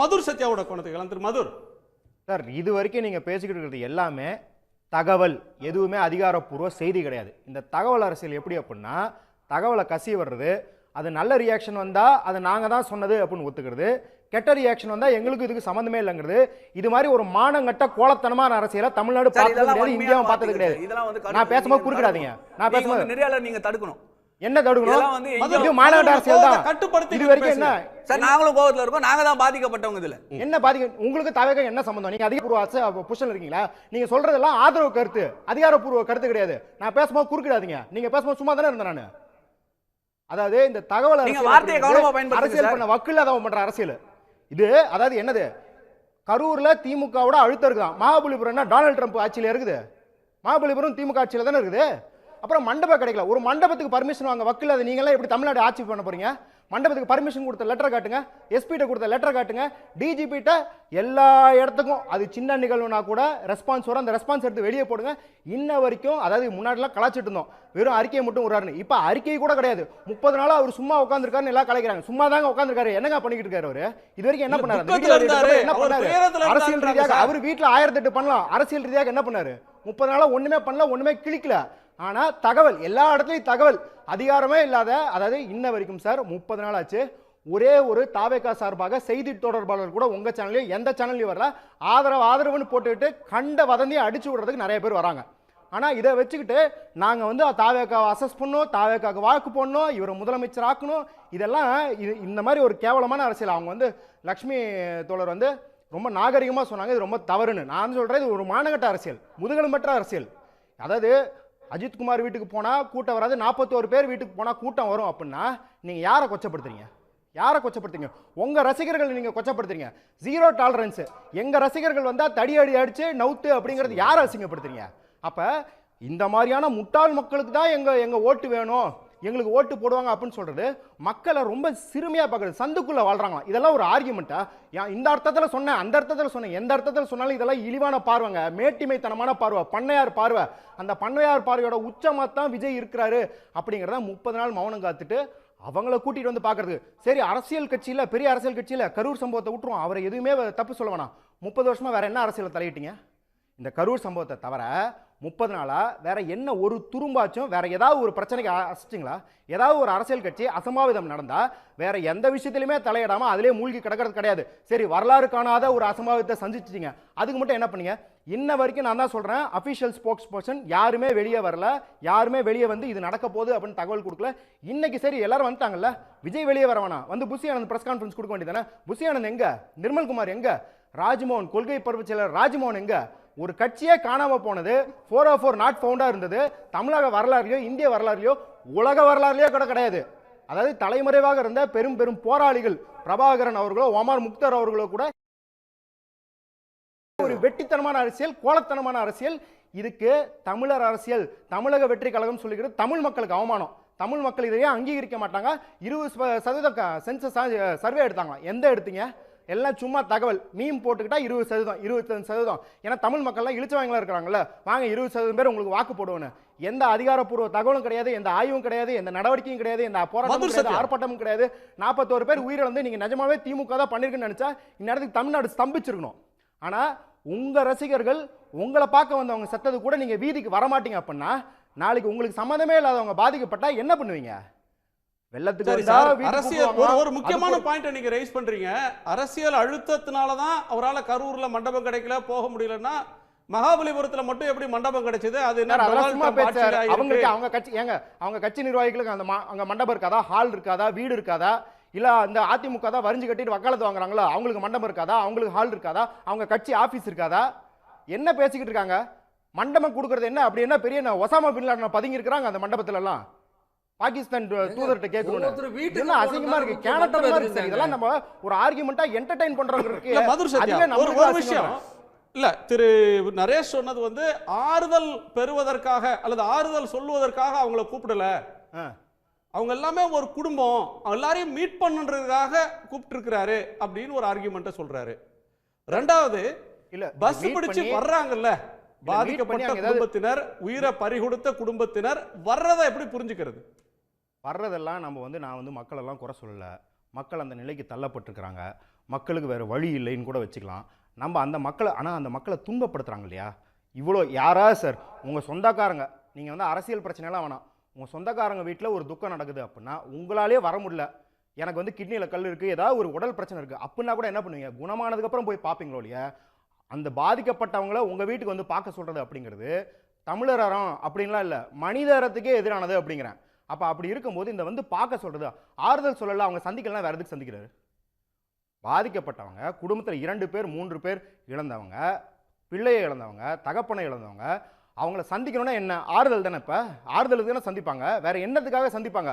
மதுர் சத்யாவோட கோணத்துக்கு திரு மதுர். சார் இது வரைக்கும் நீங்கள் பேசிக்கிட்டு இருக்கிறது எல்லாமே தகவல் எதுவுமே அதிகாரப்பூர்வ செய்தி கிடையாது. இந்த தகவல் அரசியல் எப்படி அப்படின்னா தகவலை கசி வர்றது அது நல்ல ரியாக்ஷன் வந்தால் அது நாங்கள் தான் சொன்னது அப்படின்னு ஒத்துக்கிறது கெட்ட ரியாக்ஷன் வந்தால் எங்களுக்கு இதுக்கு சம்மந்தமே இல்லைங்கிறது இது மாதிரி ஒரு மானங்கட்ட கோலத்தனமான அரசியலை தமிழ்நாடு பார்த்தது கிடையாது இந்தியாவும் பார்த்தது கிடையாது. சார். இதெல்லாம் வந்து நான் பேசும்போது குறுக்கிடாதீங்க. நான் பேசும்போது நெறியாளர் நீங்க தடுக்கணும். என்ன தடுக்கணும்? வந்து மாநாட்டு அரசியல் தான். கட்டுப்படுத்தி இது வரைக்கும் என்ன? சார் நாங்களும் கோவத்துல இருக்கோம். நாங்க தான் பாதிக்கப்பட்டவங்க இதுல. என்ன பாதிக்க உங்களுக்கு தவிர என்ன சம்பந்தம்? நீங்க அதிகாரப்பூர்வ புஷன் இருக்கீங்களா? நீங்க சொல்றதெல்லாம் ஆதரவு கருத்து. அதிகாரப்பூர்வ கருத்து கிடையாது. நான் பேசும்போது குறுக்கிடாதீங்க. நீங்க பேசும்போது சும்மா தானே இருந்தேன் நான். அதாவது இந்த தகவல் அரசியல். பண்ண வக்கு இல்லாதவன் பண்ற அரசியல். இது அதாவது என்னது? கரூர்ல திமுகவோட அழுத்தம் இருக்குதான். மகாபலிபுரம்னா டொனால்ட் ட்ரம்ப் ஆட்சியில இருக்குது. மகாபலிபுரம் திமுக ஆட்சியில தானே இருக்குது. அப்புறம் மண்டபம் கிடைக்கல. ஒரு மண்டபத்துக்கு பர்மிஷன் வாங்க. வக்கில் அது நீங்களாம் எப்படி தமிழ்நாடு ஆட்சி பண்ண போறீங்க? மண்டபத்துக்கு பர்மிஷன் கொடுத்த லெட்டர் காட்டுங்க. எஸ்பிட்ட கொடுத்த லெட்டர் காட்டுங்க. டிஜிபிட்ட எல்லா இடத்துக்கும் அது சின்ன நிகழ்வுனா கூட ரெஸ்பான்ஸ் வரும். அந்த ரெஸ்பான்ஸ் எடுத்து வெளியே போடுங்க. இன்ன வரைக்கும் அதாவது முன்னாடிலாம் கலாச்சிட்டு இருந்தோம். வெறும் அறிக்கையை மட்டும் விடுறாருன்னு. இப்போ அறிக்கை கூட கிடையாது. முப்பது நாளா அவர் சும்மா உட்காந்துருக்காருன்னு எல்லாம் கலைக்கிறாங்க சும்மா தாங்க உட்காந்துருக்காரு என்னங்க பண்ணிக்கிட்டு இருக்காரு அவரு? இது வரைக்கும் என்ன பண்ணாரு. என்ன பண்ணாரு? அரசியல் ரீதியாக. அவர் வீட்டில் ஆயிரத்தி எட்டு பண்ணலாம். அரசியல் ரீதியாக என்ன பண்ணாரு? முப்பது நாளா ஒண்ணுமே பண்ணல ஒண்ணுமே கிளிக்கல ஆனால் தகவல் எல்லா இடத்துலையும் தகவல். அதிகாரமே இல்லாத அதாவது இன்ன வரைக்கும் சார் முப்பது நாள் ஆச்சு. ஒரே ஒரு தாவேக்கா சார்பாக செய்தி தொடர்பாளர் கூட உங்கள் சேனல்லையும் எந்த சேனல்லையும் வரல. ஆதரவு ஆதரவுன்னு போட்டுக்கிட்டு கண்ட வதந்தியை அடிச்சு விடுறதுக்கு நிறைய பேர் வராங்க. ஆனால் இதை வச்சுக்கிட்டு நாங்கள் வந்து தாவேக்காவை அசஸ் பண்ணோம் தாவேக்காவுக்கு வாக்கு போடணும் இவரை முதலமைச்சர் ஆக்கணும். இதெல்லாம் இது இந்த மாதிரி ஒரு கேவலமான அரசியல். அவங்க வந்து லக்ஷ்மி தோழர் வந்து ரொம்ப நாகரிகமாக சொன்னாங்க இது ரொம்ப தவறுன்னு. நான் சொல்கிறேன் இது ஒரு மானகட்ட அரசியல் முதுகெலும்பற்ற அரசியல். அதாவது அஜித்குமார் வீட்டுக்கு போனால் கூட்டம் வராது. நாற்பத்தோரு பேர் வீட்டுக்கு போனால் கூட்டம் வரும் அப்படின்னா நீங்கள் யாரை கொச்சப்படுத்துறீங்க? யாரை கொச்சப்படுத்துறீங்க? உங்கள் ரசிகர்கள் நீங்கள் கொச்சப்படுத்துறீங்க. ஜீரோ டாலரன்ஸு எங்கள் ரசிகர்கள் வந்தால் தடி அடி அடித்து நவுத்து அப்படிங்கிறது யாரை அசிங்கப்படுத்துறீங்க? அப்போ இந்த மாதிரியான முட்டாள் மக்களுக்கு தான் எங்கள் எங்கள் ஓட்டு வேணும். எங்களுக்கு ஓட்டு போடுவாங்க அப்படின்னு சொல்றது மக்களை ரொம்ப சிறுமையா பார்க்குறது சந்துக்குள்ள வாழ்றாங்க இதெல்லாம் ஒரு ஆர்குமெண்ட்டா இந்த அர்த்தத்தில் சொன்னேன் அந்த அர்த்தத்தில் சொன்னேன் எந்த அர்த்தத்தில் சொன்னாலும் இதெல்லாம் இழிவான பார்வைங்க. மேட்டிமைத்தனமான பார்வை பண்ணையார் பார்வை. அந்த பண்ணையார் பார்வையோட உச்சமாக தான் விஜய் இருக்கிறாரு அப்படிங்கிறத முப்பது நாள் மௌனம் காத்துட்டு அவங்கள கூட்டிட்டு வந்து பார்க்கறது. சரி அரசியல் கட்சியில பெரிய அரசியல் கட்சியில கரூர் சம்பவத்தை விட்டுருவோம். அவரை எதுவுமே தப்பு சொல்ல வேணாம். முப்பது வருஷமா வேற என்ன அரசியலை தலையிட்டீங்க? இந்த கரூர் சம்பவத்தை தவிர முப்பது நாளாக வேற என்ன ஒரு துரும்பாச்சும் வேற ஏதாவது ஒரு பிரச்சனைக்கு அசைச்சிங்களா? ஏதாவது ஒரு அரசியல் கட்சி அசம்பாவிதம் நடந்தால் வேற எந்த விஷயத்திலுமே தலையிடாமல் அதிலே மூழ்கி கிடக்கிறது கிடையாது. சரி வரலாறு காணாத ஒரு அசம்பாவிதத்தை சந்திச்சிட்டீங்க. அதுக்கு மட்டும் என்ன பண்ணீங்க? இன்ன வரைக்கும் நான் தான் சொல்கிறேன் அஃபிஷியல் ஸ்போக்ஸ் பர்சன் யாருமே வெளியே வரல யாருமே வெளியே வந்து இது நடக்க போகுது அப்படின்னு தகவல் கொடுக்கல. இன்னைக்கு சரி எல்லாரும் வந்துட்டாங்கல்ல? விஜய் வெளியே வர வேணாம். வந்து புசி ஆனந்த் ப்ரெஸ் கான்ஃபரன்ஸ் கொடுக்க வேண்டியதானே புசி ஆனந்த் எங்கே? நிர்மல்குமார் எங்கே? ராஜ்மோகன் கொள்கை பருவச் செயலர் ராஜ்மோகன் எங்க? ஒரு கட்சியே காணாமல் போனது ஃபோர் ஓ ஃபோர் நாட் ஃபவுண்டாக இருந்தது தமிழக வரலாறுலையோ இந்திய வரலாறுலையோ உலக வரலாறுலையோ கூட கிடையாது. அதாவது தலைமறைவாக இருந்த பெரும் பெரும் போராளிகள் பிரபாகரன் அவர்களோ ஒமர் முக்தர் அவர்களோ கூட ஒரு வெட்டித்தனமான அரசியல் கோலத்தனமான அரசியல். இதுக்கு தமிழர் அரசியல் தமிழக வெற்றி கழகம் சொல்லிக்கிறது தமிழ் மக்களுக்கு அவமானம். தமிழ் மக்கள் இதையே அங்கீகரிக்க மாட்டாங்க. இருபது ச- சதவீதம் சென்சஸ் சர்வே எடுத்தாங்களாம். எந்த எடுத்தீங்க? எல்லாம் சும்மா தகவல். மீம் போட்டுக்கிட்டா இருபது சதவீதம் இருபத்தஞ்சு சதவீதம். ஏன்னா தமிழ் மக்கள்லாம் இழிச்சவங்களா இருக்கிறாங்கல்ல? வாங்க இருபது சதவீதம் பேர் உங்களுக்கு வாக்கு போடுவேன்னு. எந்த அதிகாரப்பூர்வ தகவலும் கிடையாது எந்த ஆய்வும் கிடையாது எந்த நடவடிக்கையும் கிடையாது எந்த போராட்டமும் கிடையாது. ஆர்ப்பாட்டமும் கிடையாது. நாற்பத்தோரு பேர் உயிரிழந்து நீங்க நிஜமாவே திமுக தான் பண்ணிருக்குன்னு நினைச்சா இந்நேரத்துக்கு தமிழ்நாடு ஸ்தம்பிச்சிருக்கணும். ஆனா உங்க ரசிகர்கள் உங்களை பார்க்க வந்தவங்க செத்தது கூட நீங்க வீதிக்கு வரமாட்டீங்க அப்படின்னா நாளைக்கு உங்களுக்கு சம்மந்தமே இல்லாதவங்க பாதிக்கப்பட்டா என்ன பண்ணுவீங்க? வெள்ளத்துக்கு அரசியல் ஒரு முக்கியமான பாயிண்ட் நீங்க ரைஸ் பண்றீங்க. அரசியல் அழுத்தத்தினால தான் அவரால கரூர்ல மண்டபம் கிடைக்கல போக முடியலன்னா மகாபலிபுரத்துல மட்டும் எப்படி மண்டபம் கிடைச்சது? அது என்ன? அவங்களுக்கு அவங்க கட்சி ஏங்க அவங்க கட்சி நிர்வாகிகளுக்கு அந்த அங்க மண்டபம் இருக்காதா? ஹால் இருக்காதா? வீடு இருக்காதா? இல்ல அந்த அதிமுக தான் வரிஞ்சு கட்டிட்டு வக்காலத்து வாங்குறாங்களா? அவங்களுக்கு மண்டபம் இருக்காதா? அவங்களுக்கு ஹால் இருக்காதா? அவங்க கட்சி ஆபீஸ் இருக்காதா? என்ன பேசிக்கிட்டு இருக்காங்க? மண்டபம் கொடுக்கறது என்ன? அப்படி என்ன பெரிய ஒசாமா பின் லாடன் பதுங்கி இருக்கிறாங்க அந்த மண்டபத்துல எல்லாம் பாகிஸ்தான் தூதர்கிட்ட கேட்கணும் இதெல்லாம் அசிங்கமா இருக்கு. மண்டபம் இருக்கு. இதெல்லாம் நம்ம ஒரு ஆர்குமெண்டா என்டர்டைன் பண்றவங்க இருக்கு. இல்ல மதுர் சத்யா அதுவே ஒரு விஷயம். இல்ல திரு நரேஷ் சொன்னது வந்து ஆறுதல் பெறுவதற்காக அல்லது ஆறுதல் சொல்லுவதற்காக அவங்கள கூப்பிடல. அவங்க எல்லாமே ஒரு குடும்பம். எல்லாரையும் மீட் பண்ணுன்றதுக்காக கூப்பிட்டு இருக்கிறாரு அப்படின்னு ஒரு ஆர்குமெண்ட்டை சொல்றாரு. ரெண்டாவது இல்ல பஸ் பிடிச்சு வர்றாங்கல்ல. பாதிக்கப்பட்ட குடும்பத்தினர் உயிரை பறிகொடுத்த குடும்பத்தினர் வர்றதை எப்படி புரிஞ்சுக்கிறது? வர்றதெல்லாம் நம்ம வந்து நான் வந்து மக்களெல்லாம் குறை சொல்லல. மக்கள் அந்த நிலைக்கு தள்ளப்பட்டிருக்கிறாங்க. மக்களுக்கு வேறு வழி இல்லைன்னு கூட வச்சுக்கலாம். நம்ம அந்த மக்களை ஆனால் அந்த மக்களை துன்பப்படுத்துகிறாங்க இல்லையா? இவ்வளோ யாராவது சார் உங்கள் சொந்தக்காரங்க நீங்கள் வந்து அரசியல் பிரச்சனைலாம் வேணாம். உங்கள் சொந்தக்காரங்க வீட்டில் ஒரு துக்கம் நடக்குது அப்படின்னா உங்களாலே வர முடியல. எனக்கு வந்து கிட்னியில் கல் இருக்குது ஏதாவது ஒரு உடல் பிரச்சனை இருக்குது அப்படின்னா கூட என்ன பண்ணுவீங்க? குணமானதுக்கப்புறம் போய் பார்ப்பீங்களோ இல்லையா? அந்த பாதிக்கப்பட்டவங்கள உங்கள் வீட்டுக்கு வந்து பார்க்க சொல்கிறது அப்படிங்கிறது தமிழர் அறம் அப்படின்லாம் இல்லை மனித அறத்துக்கே எதிரானது அப்படிங்கிறேன். அப்போ அப்படி இருக்கும்போது இந்த வந்து பார்க்க சொல்கிறது ஆறுதல் சொல்லல அவங்க சந்திக்கலாம் வேறு எதுக்கு சந்திக்கிறாரு? பாதிக்கப்பட்டவங்க குடும்பத்தில் இரண்டு பேர் மூன்று பேர் இழந்தவங்க பிள்ளையை இழந்தவங்க தகப்பனை இழந்தவங்க அவங்கள சந்திக்கணும்னா என்ன? ஆறுதல் தானே இப்போ? ஆறுதலுக்கு தானே சந்திப்பாங்க? வேற என்னத்துக்காக சந்திப்பாங்க?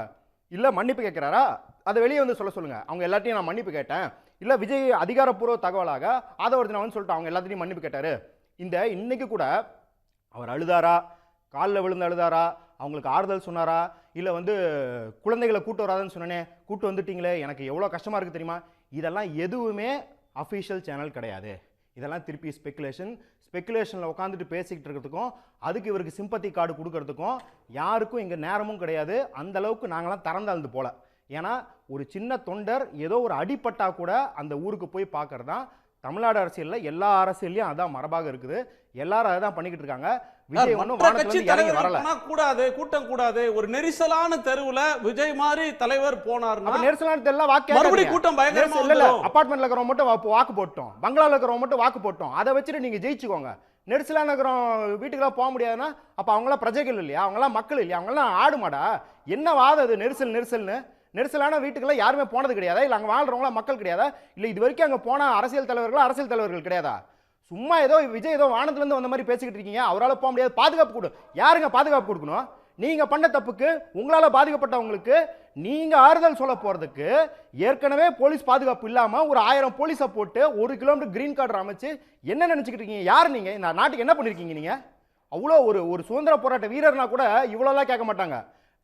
இல்லை மன்னிப்பு கேட்குறாரா? அதை வெளியே வந்து சொல்ல சொல்லுங்க. அவங்க எல்லாத்தையும் நான் மன்னிப்பு கேட்டேன். இல்லை விஜய் அதிகாரப்பூர்வ தகவலாக ஆதவர்ஜனா வந்து சொல்லிட்டு அவங்க எல்லாத்தையும் மன்னிப்பு கேட்டார். இந்த இன்னைக்கு கூட அவர் அழுதாரா? காலில் விழுந்து அழுதாரா? அவங்களுக்கு ஆறுதல் சொன்னாரா? இல்லை வந்து குழந்தைகளை கூட்டு வராதுன்னு சொன்னனே கூட்டு வந்துட்டீங்களே எனக்கு எவ்வளோ கஷ்டமாக இருக்குது தெரியுமா? இதெல்லாம் எதுவுமே அஃபிஷியல் சேனல் கிடையாது. இதெல்லாம் திருப்பி ஸ்பெக்குலேஷன் ஸ்பெக்குலேஷனில் உட்காந்துட்டு பேசிக்கிட்டு இருக்கிறதுக்கும் அதுக்கு இவருக்கு சிம்பத்தி கார்டு கொடுக்கறதுக்கும் யாருக்கும் இங்கே நேரமும் கிடையாது. அந்த அளவுக்கு நாங்களாம் திறந்தாழ்ந்து போல. ஏன்னா ஒரு சின்ன தொண்டர் ஏதோ ஒரு அடிப்பட்டா கூட அந்த ஊருக்கு போய் பார்க்கறது தான் தமிழ்நாடு அரசியலில் எல்லா அரசியல்லையும் அதான் மரபாக இருக்குது. எல்லாரும் அதை தான் பண்ணிக்கிட்டு இருக்காங்க. விஜய் ஒன்றும் வரல. கூடாது கூட்டம் கூடாது. ஒரு நெரிசலான தெருவுல விஜய் மாதிரி தலைவர் அப்ப நெரிசலான எல்லாம் வாக்கு மறுபடியும் கூட்டம் பயங்கரமா இல்ல. அபார்ட்மெண்ட்ல இருக்கிறவங்க மட்டும் வாக்கு போட்டோம். பங்களால இருக்கிறவங்க மட்டும் வாக்கு போட்டோம். அதை வச்சுட்டு நீங்க ஜெயிச்சுக்கோங்க. நெரிசலான இருக்கிறவங்க வீட்டுக்கெல்லாம் போக முடியாதுன்னா அப்ப அவங்களாம் பிரஜைகள் இல்லையா? அவங்களாம் மக்கள் இல்லையா? அவங்களாம் ஆடு மாடா? என்ன வாதம் அது நெரிசல் நெரிசல்னு? நெரிசலான வீட்டுக்கெல்லாம் யாருமே போனது கிடையாதா? இல்லை அங்கே வாழ்றவங்களா மக்கள் கிடையாதா? இல்லை இது வரைக்கும் அங்கே போன அரசியல் தலைவர்கள் அரசியல் தலைவர்கள் கிடையாதா? சும்மா ஏதோ விஜய் ஏதோ வானத்துலேருந்து வந்த மாதிரி பேசிக்கிட்டு இருக்கீங்க. அவரால் போக முடியாது. பாதுகாப்பு கொடு. யாருங்க பாதுகாப்பு கொடுக்கணும்? நீங்கள் பண்ண தப்புக்கு உங்களால் பாதிக்கப்பட்டவங்களுக்கு நீங்கள் ஆறுதல் சொல்ல போகிறதுக்கு ஏற்கனவே போலீஸ் பாதுகாப்பு இல்லாமல் ஒரு ஆயிரம் போலீஸை போட்டு ஒரு கிலோமீட்டர் கிரீன் கார்டு அமைச்சு என்ன நினச்சிக்கிட்டு இருக்கீங்க? யார் நீங்கள் இந்த நாட்டுக்கு என்ன பண்ணியிருக்கீங்க நீங்கள் அவ்வளோ ஒரு ஒரு சுதந்திர போராட்ட வீரர்னா கூட இவ்வளோலாம் கேட்க மாட்டாங்க.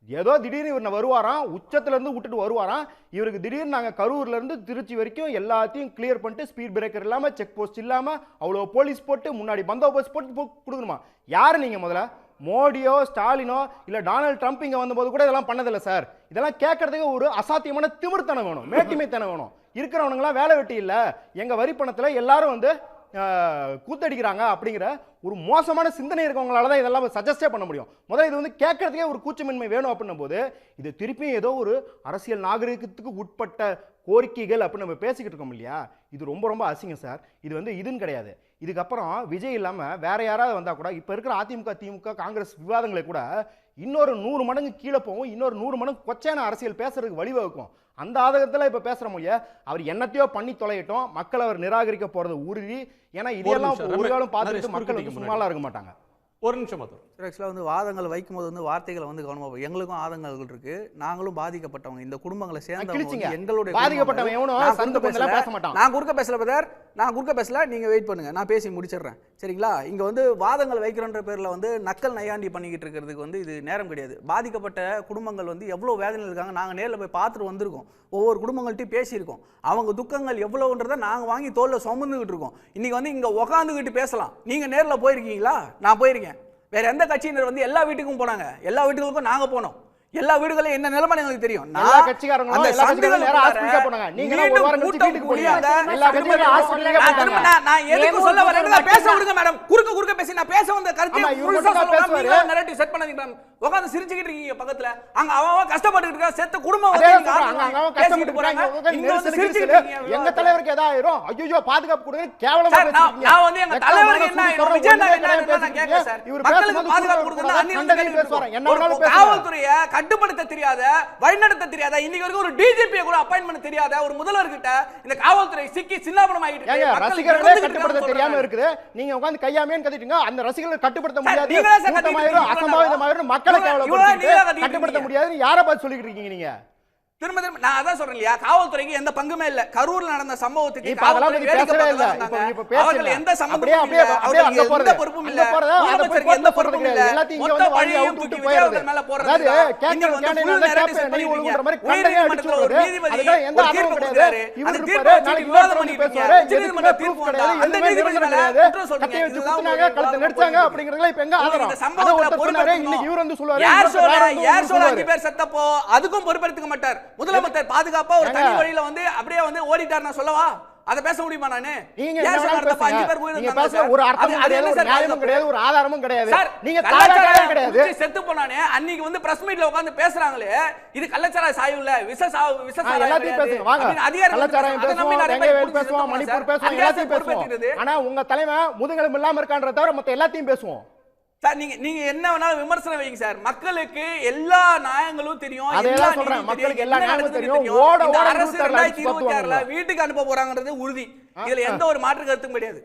ஏதோ திடீர்னு இவர் வருவாராம் உச்சத்துலேருந்து விட்டுட்டு வருவாராம். இவருக்கு திடீர்னு நாங்கள் கரூர்லேருந்து திருச்சி வரைக்கும் எல்லாத்தையும் கிளியர் பண்ணிட்டு ஸ்பீட் பிரேக்கர் இல்லாமல் செக் போஸ்ட் இல்லாமல் அவ்வளோ போலீஸ் போட்டு முன்னாடி பந்தோபஸ்த் போட்டு போ- கொடுக்கணுமா? யார் நீங்கள் முதல்ல? மோடியோ ஸ்டாலினோ இல்லை டொனால்ட் ட்ரம்ப் இங்கே வந்தபோது கூட இதெல்லாம் பண்ணதில்லை சார். இதெல்லாம் கேட்கறதுக்கு ஒரு அசாத்தியமான திமிர்த்தனம் வேணும் மேட்டிமைத்தனம் வேணும். இருக்கிறவனுங்களாம் வேலை வெட்டி இல்லை. எங்கள் வரி பணத்தில் எல்லாரும் வந்து கூத்தடிக்கிறாங்க அப்படிங்கிற ஒரு மோசமான சிந்தனை இருக்கவங்களால தான் இதெல்லாம் சஜஸ்டே பண்ண முடியும். முதல்ல இது வந்து கேட்கறதுக்கே ஒரு கூச்சமின்மை வேணும் அப்படின்னும் போது இது திருப்பியும் ஏதோ ஒரு அரசியல் நாகரிகத்துக்கு உட்பட்ட கோரிக்கைகள் அப்படின்னு நம்ம பேசிக்கிட்டு இருக்கோம் இல்லையா? இது ரொம்ப ரொம்ப அசிங்கம் சார். இது வந்து இதுன்னு கிடையாது. இதுக்கப்புறம் விஜய் இல்லாமல் வேற யாராவது வந்தால் கூட இப்போ இருக்கிற அதிமுக திமுக காங்கிரஸ் விவாதங்களை கூட இன்னொரு நூறு மடங்கு கீழே போகும் இன்னொரு நூறு மடங்கு கொச்சையான அரசியல் பேசுறதுக்கு வழிவகுக்கும் அந்த ஆதகத்தில் இப்போ பேசுகிற முடிய அவர் என்னத்தையோ பண்ணி தொலையட்டும் மக்கள் அவர் நிராகரிக்க போறது உறுதி. ஏன்னா இதெல்லாம் நிமிஷம், ஒரு காலம் பார்த்துட்டு மக்கள் வந்து சும்மாலாம் இருக்க மாட்டாங்க. ஒரு நிமிஷம் மாத்திரம் ஆக்சுவலாக வந்து வாதங்கள் வைக்கும்போது வந்து வார்த்தைகளை வந்து கவனமாக எங்களுக்கும் ஆதங்கங்கள் இருக்கு. நாங்களும் பாதிக்கப்பட்டவங்க. இந்த குடும்பங்களை சேர்ந்தவங்க எங்களுடைய பாதிக்கப்பட்டவன் நான் குறுக்க பேசல. பேச மாட்டான். நான் குறுக்க பேசல பிரதர் நான் குறுக்க பேசல. நீங்க வெயிட் பண்ணுங்க. நான் பேசி முடிச்சிடுறேன். சரிங்களா? இங்க வந்து வாதங்கள் வைக்கிறன்ற பேர்ல வந்து நக்கல் நையாண்டி பண்ணிக்கிட்டு இருக்கிறதுக்கு வந்து இது நேரம் கிடையாது. பாதிக்கப்பட்ட குடும்பங்கள் வந்து எவ்வளவு வேதனையில் இருக்காங்க நாங்க நேர்ல போய் பார்த்துட்டு வந்திருக்கோம். ஒவ்வொரு குடும்பங்கள்ட்டையும் பேசியிருக்கோம். அவங்க துக்கங்கள் எவ்வளவுன்றதை நாங்க வாங்கி தோல்ல சுமந்துக்கிட்டு இருக்கோம். இன்னைக்கு வந்து இங்க உக்காந்துக்கிட்டு பேசலாம். நீங்க நேர்ல போயிருக்கீங்களா? நான் போயிருக்கேன். வேறு எந்த கட்சியினர் வந்து எல்லா வீட்டுக்கும் போனாங்க. எல்லா வீட்டுக்கும் நாங்கள் போனோம். எல்லா வீடுகளும் என்ன நிலைமை எங்களுக்கு தெரியும் எல்லா கட்சிக்காரங்களும் அந்த சந்துகள் நேரா உள்ளார ஹாஸ்பிட்டலுக்கே போனாங்க. நீங்க ஒரு வாரம் கழிச்சு வீட்டுக்கு. கூடியாத எல்லா கட்சிக்காரங்களும் ஹாஸ்பிட்டலுக்கே நான் போனாங்க. நான் நான் எதுக்கு சொல்ல வரேன்னு நான் பேச விடுங்க மேடம் குறுக்க குறுக்க பேசி நான் பேச வந்த கருத்தை முழுசா சொல்லலாம். நீங்க நரேட்டிவ் செட் பண்ணாதீங்க மேம் உட்கார்ந்து சிரிச்சுக்கிட்டு இருக்கீங்க பக்கத்துல அங்க அவன் அவன் கஷ்டப்பட்டுட்டு இருக்கா செத்த குடும்பம் வந்து அங்க பேசிட்டு கஷ்டப்பட்டு போறாங்க போறாங்க. இங்க வந்து கிரிசல். இருக்கீங்க எங்க தலைவருக்கு ஏதாவது ஆயிரும் ஐயோ பாதுகாப்பு கொடுங்க கேவலமா நான் பேசுறீங்க. நான் வந்து எங்க தலைவருக்கு என்ன ஆயிரும்? விஜய் என்ன நான் கேட்கல சார். மக்களுக்கு பாதுகாப்பு கூட கொடுக்கறது அந்நிய வந்து கண்டதையும் பேசுவாரு. என்ன. காவல்துறையை கட்டுப்படுத்த தெரியாத வழிநடத்த தெரியாத இன்னைக்கு வரைக்கும் ஒரு டிஜிபி கூட அப்பாயின்மெண்ட் தெரியாத ஒரு முதல்வர் கிட்ட இந்த காவல்துறை சிக்கி சின்னாபனம். மக்கள் ரசிகர்களே கட்டுப்படுத்த தெரியாம. இருக்குது நீங்க உட்கார்ந்து கையாமேன்னு கத்திட்டீங்க அந்த ரசிகர்களை கட்டுப்படுத்த முடியாது? அசம்பாவிதமாயிரும் மக்களை கட்டுப்படுத்த? முடியாதுன்னு யாரை பார்த்து சொல்லிட்டு இருக்கீங்க நீங்க திரும்ப திரும்ப நான் அதான் சொல்றேன் இல்லையா காவல்துறைக்கு எந்த பங்குமே இல்ல கரூர்ல நடந்த சம்பவத்துக்கு. அவர்கள் எந்த சம்பந்தமும். எந்த பொறுப்பும் இல்ல முதலமைச்சருக்கு எந்த பொறுப்பும். இல்ல மொத்த பழியையும் தூக்கி விட்டு விஜய் போயிடுறது. அவர்கள் மேல கேட்கற இன்னைக்கு வந்து உயர்நீதிமன்றத்துல ஒரு. நீதிபதி ஒரு தீர்ப்பு. இவர் அந்த தீர்ப்பை வச்சு விவாதம் பண்ணிட்டு இருக்கீங்க. உச்சநீதிமன்ற தீர்ப்பு வந்தா, அந்த நீதிபதி மேல. குற்றம் சொல்றீங்க. இதுதான் கழுத்தை போயிட்டு அப்படிங்கிறதுலாம் இப்ப எங்க ஆதாரம்? இந்த சம்பவத்துல பொறுப்பெடுக்கணும். இன்னைக்கு இவர் வந்து சொல்லுவாரு, யார் வந்து யார் சொல்லுவாரு. அஞ்சு பேர் செத்தப்போ அதுக்கும் பொறுப்பெடுத்துக்க மாட்டார் முதலமைச்சர் பாதுகாப்பா ஒரு தனி. வழியில வந்து அப்படியே வந்து ஓடிட்டார் நான் சொல்லவா அத பேச முடியுமா நானு நீங்க அஞ்சு. பேர் போயிருந்தாங்க? ஒரு அது கிடையாது ஒரு சார் நியாயமும் பாதுகாப்பு? கிடையாது ஒரு ஆதாரமும் கிடையாது சார் நீங்க கிடையாது செத்து போனானே அன்னைக்கு வந்து பிரஸ் மீட்ல உட்கார்ந்து பேசுறாங்களே இது கள்ளச்சாராய சாயம் இல்ல விஷ சாவு விஷ ஆ, சாராயம் எல்லாத்தையும். பேசுங்க வாங்க அதிகாரிகள் கள்ளச்சாராயம் பேசுவோம் குடிச்சு பேசுவோம் மணிப்பூர் பேசுவோம். எல்லாத்தையும் பேசுவோம். ஆனா உங்க தலைமை முதுகெலும்பு இல்லாம இருக்கான்றத தவிர மத்த எல்லாத்தையும் பேசுவோம் சார் நீங்க நீங்க என்ன வேணாலும் விமர்சனம் வைங்க சார். மக்களுக்கு எல்லா நியாயங்களும் தெரியும். எல்லா சொல்றேன். மக்களுக்கு எல்லா நடக்குதுன்னு தெரியும். ஓட இந்த ஓட அரசு நூத்தாறுல ரெண்டாயிரத்தி அடிச்சு இருபத்தி ஆறுல பத்துவாங்க. வீட்டுக்கு அனுப்ப போறாங்கன்றது உறுதி. இதுல எந்த ஒரு மாற்று கருத்தும் கிடையாது.